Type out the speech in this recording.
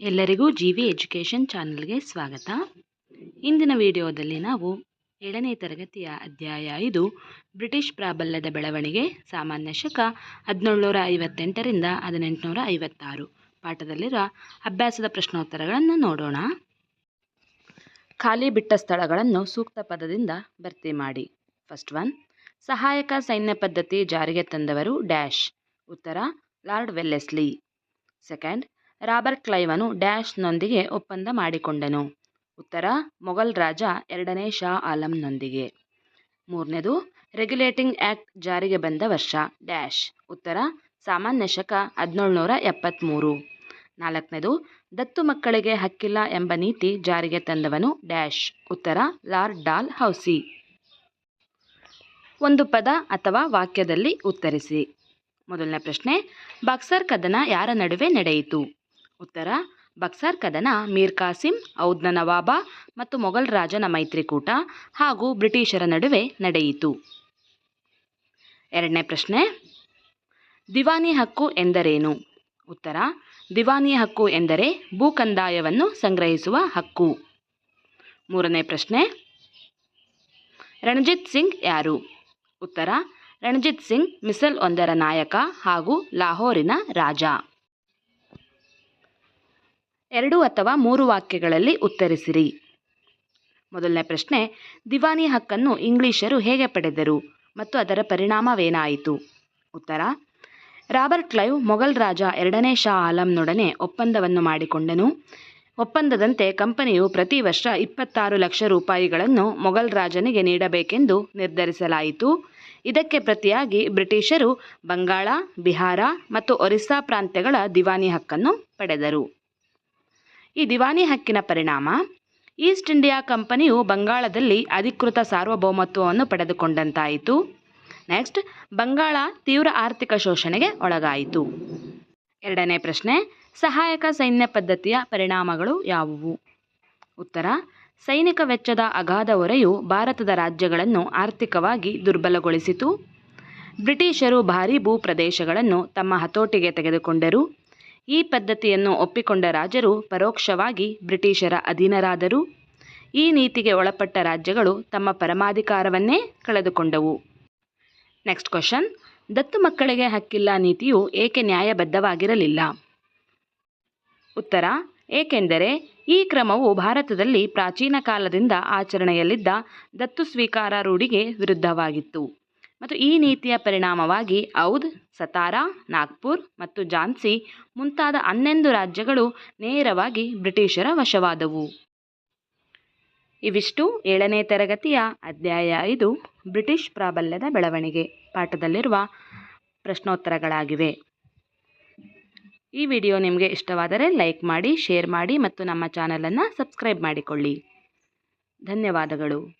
ಎಲ್ಲರಿಗೂ G V education ಚಾನಲ್ಗೆ ಸ್ವಾಗತ. ಇಂದಿನ ವಿಡಿಯೋದಲ್ಲಿ ನಾವು ಏಳನೇ ತರಗತಿಯ ಅಧ್ಯಾಯ ಇದು ಬ್ರಿಟಿಷ್ ಪ್ರಾಬಲ್ಯದ ಬೆಳವಣಿಗೆ, ಸಾಮಾನ್ಯ ಶಕ ಹದಿನೇಳುನೂರ ಐವತ್ತೆಂಟರಿಂದ ಹದಿನೆಂಟುನೂರ ಐವತ್ತಾರು. ಪಾಠದಲ್ಲಿರುವ ಅಭ್ಯಾಸದ ಪ್ರಶ್ನೋತ್ತರಗಳನ್ನು ನೋಡೋಣ. ಖಾಲಿ ಬಿಟ್ಟ ಸ್ಥಳಗಳನ್ನು ಸೂಕ್ತ ಪದದಿಂದ ಭರ್ತಿ ಮಾಡಿ. ಫಸ್ಟ್ ಒನ್, ಸಹಾಯಕ ಸೈನ್ಯ ಪದ್ಧತಿ ಜಾರಿಗೆ ತಂದವರು ಡ್ಯಾಶ್. ಉತ್ತರ, ಲಾರ್ಡ್ ವೆಲ್ಲೆಸ್ಲಿ. ಸೆಕೆಂಡ್ ರಾಬರ್ಟ್ ಕ್ಲೈವನು ಡ್ಯಾಶ್ನೊಂದಿಗೆ ಒಪ್ಪಂದ ಮಾಡಿಕೊಂಡನು. ಉತ್ತರ, ಮೊಘಲ್ ರಾಜ ಎರಡನೇ ಶಾ ಆಲಂನೊಂದಿಗೆ. ಮೂರನೇದು, ರೆಗ್ಯುಲೇಟಿಂಗ್ ಆ್ಯಕ್ಟ್ ಜಾರಿಗೆ ಬಂದ ವರ್ಷ, ಡ್ಯಾಶ್. ಉತ್ತರ, ಸಾಮಾನ್ಯ ಶಕ ಹದಿನೇಳುನೂರ ಎಪ್ಪತ್ತ್ಮೂರು ನಾಲ್ಕನೇದು, ದತ್ತು ಮಕ್ಕಳಿಗೆ ಹಕ್ಕಿಲ್ಲ ಎಂಬ ನೀತಿ ಜಾರಿಗೆ ತಂದವನು ಡ್ಯಾಶ್. ಉತ್ತರ, ಲಾರ್ಡ್ ಡಾಲ್ ಹೌಸಿ. ಒಂದು ಪದ ಅಥವಾ ವಾಕ್ಯದಲ್ಲಿ ಉತ್ತರಿಸಿ. ಮೊದಲನೇ ಪ್ರಶ್ನೆ, ಬಾಕ್ಸರ್ ಕದನ ಯಾರ ನಡುವೆ ನಡೆಯಿತು? ಉತ್ತರ, ಬಕ್ಸರ್ ಕದನ ಮೀರ್ ಕಾಸಿಂ, ಔದ್ನ ನವಾಬ ಮತ್ತು ಮೊಘಲ್ ರಾಜನ ಮೈತ್ರಿಕೂಟ ಹಾಗೂ ಬ್ರಿಟಿಷರ ನಡುವೆ ನಡೆಯಿತು. ಎರಡನೇ ಪ್ರಶ್ನೆ, ದಿವಾನಿ ಹಕ್ಕು ಎಂದರೇನು? ಉತ್ತರ, ದಿವಾನಿ ಹಕ್ಕು ಎಂದರೆ ಭೂ ಕಂದಾಯವನ್ನು ಸಂಗ್ರಹಿಸುವ ಹಕ್ಕು. ಮೂರನೇ ಪ್ರಶ್ನೆ, ರಣಜಿತ್ ಸಿಂಗ್ ಯಾರು? ಉತ್ತರ, ರಣಜಿತ್ ಸಿಂಗ್ ಮಿಸಲ್ ಒಂದರ ನಾಯಕ ಹಾಗೂ ಲಾಹೋರಿನ ರಾಜ. ಎರಡು ಅಥವಾ ಮೂರು ವಾಕ್ಯಗಳಲ್ಲಿ ಉತ್ತರಿಸಿರಿ. ಮೊದಲನೇ ಪ್ರಶ್ನೆ, ದಿವಾನಿ ಹಕ್ಕನ್ನು ಇಂಗ್ಲಿಷರು ಹೇಗೆ ಪಡೆದರು ಮತ್ತು ಅದರ ಪರಿಣಾಮವೇನಾಯಿತು? ಉತ್ತರ, ರಾಬರ್ಟ್ ಕ್ಲೈವ್ ಮೊಘಲ್ ರಾಜ ಎರಡನೇ ಶಾ ಆಲಂನೊಡನೆ ಒಪ್ಪಂದವನ್ನು ಮಾಡಿಕೊಂಡನು. ಒಪ್ಪಂದದಂತೆ ಕಂಪನಿಯು ಪ್ರತಿ ವರ್ಷ ಇಪ್ಪತ್ತಾರು ಲಕ್ಷ ರೂಪಾಯಿಗಳನ್ನು ಮೊಘಲ್ ರಾಜನಿಗೆ ನೀಡಬೇಕೆಂದು ನಿರ್ಧರಿಸಲಾಯಿತು. ಇದಕ್ಕೆ ಪ್ರತಿಯಾಗಿ ಬ್ರಿಟಿಷರು ಬಂಗಾಳ, ಬಿಹಾರ ಮತ್ತು ಒರಿಸ್ಸಾ ಪ್ರಾಂತ್ಯಗಳ ದಿವಾನಿ ಹಕ್ಕನ್ನು ಪಡೆದರು. ಈ ದಿವಾನಿ ಹಕ್ಕಿನ ಪರಿಣಾಮ? ಈಸ್ಟ್ ಇಂಡಿಯಾ ಕಂಪನಿಯು ಬಂಗಾಳದಲ್ಲಿ ಅಧಿಕೃತ ಸಾರ್ವಭೌಮತ್ವವನ್ನು ಪಡೆದುಕೊಂಡಂತಾಯಿತು. ನೆಕ್ಸ್ಟ್, ಬಂಗಾಳ ತೀವ್ರ ಆರ್ಥಿಕ ಶೋಷಣೆಗೆ ಒಳಗಾಯಿತು. ಎರಡನೇ ಪ್ರಶ್ನೆ, ಸಹಾಯಕ ಸೈನ್ಯ ಪದ್ಧತಿಯ ಪರಿಣಾಮಗಳು ಯಾವುವು? ಉತ್ತರ, ಸೈನಿಕ ವೆಚ್ಚದ ಅಗಾಧ ಹೊರೆಯು ಭಾರತದ ರಾಜ್ಯಗಳನ್ನು ಆರ್ಥಿಕವಾಗಿ ದುರ್ಬಲಗೊಳಿಸಿತು. ಬ್ರಿಟಿಷರು ಭಾರೀ ಭೂ ಪ್ರದೇಶಗಳನ್ನು ತಮ್ಮ ಹತೋಟಿಗೆ ತೆಗೆದುಕೊಂಡರು. ಈ ಪದ್ಧತಿಯನ್ನು ಒಪ್ಪಿಕೊಂಡ ರಾಜರು ಪರೋಕ್ಷವಾಗಿ ಬ್ರಿಟಿಷರ ಅಧೀನರಾದರು. ಈ ನೀತಿಗೆ ಒಳಪಟ್ಟ ರಾಜ್ಯಗಳು ತಮ್ಮ ಪರಮಾಧಿಕಾರವನ್ನೇ ಕಳೆದುಕೊಂಡವು. ನೆಕ್ಸ್ಟ್ ಕ್ವಶನ್ ದತ್ತು ಮಕ್ಕಳಿಗೆ ಹಕ್ಕಿಲ್ಲ ನೀತಿಯು ಏಕೆ ನ್ಯಾಯಬದ್ಧವಾಗಿರಲಿಲ್ಲ? ಉತ್ತರ. ಏಕೆಂದರೆ ಈ ಕ್ರಮವು ಭಾರತದಲ್ಲಿ ಪ್ರಾಚೀನ ಕಾಲದಿಂದ ಆಚರಣೆಯಲ್ಲಿದ್ದ ದತ್ತು ಸ್ವೀಕಾರ ರೂಢಿಗೆ ವಿರುದ್ಧವಾಗಿತ್ತು. ಮತ್ತು ಈ ನೀತಿಯ ಪರಿಣಾಮವಾಗಿ ಔದ್, ಸತಾರಾ, ನಾಗ್ಪುರ್ ಮತ್ತು ಝಾನ್ಸಿ ಮುಂತಾದ ಹನ್ನೊಂದು ರಾಜ್ಯಗಳು ನೇರವಾಗಿ ಬ್ರಿಟಿಷರ ವಶವಾದವು. ಇವಿಷ್ಟು ಏಳನೇ ತರಗತಿಯ ಅಧ್ಯಾಯ ಇದು ಬ್ರಿಟಿಷ್ ಪ್ರಾಬಲ್ಯದ ಬೆಳವಣಿಗೆ ಪಾಠದಲ್ಲಿರುವ ಪ್ರಶ್ನೋತ್ತರಗಳಾಗಿವೆ. ಈ ವಿಡಿಯೋ ನಿಮಗೆ ಇಷ್ಟವಾದರೆ ಲೈಕ್ ಮಾಡಿ, ಶೇರ್ ಮಾಡಿ ಮತ್ತು ನಮ್ಮ ಚಾನಲನ್ನು ಸಬ್ಸ್ಕ್ರೈಬ್ ಮಾಡಿಕೊಳ್ಳಿ. ಧನ್ಯವಾದಗಳು.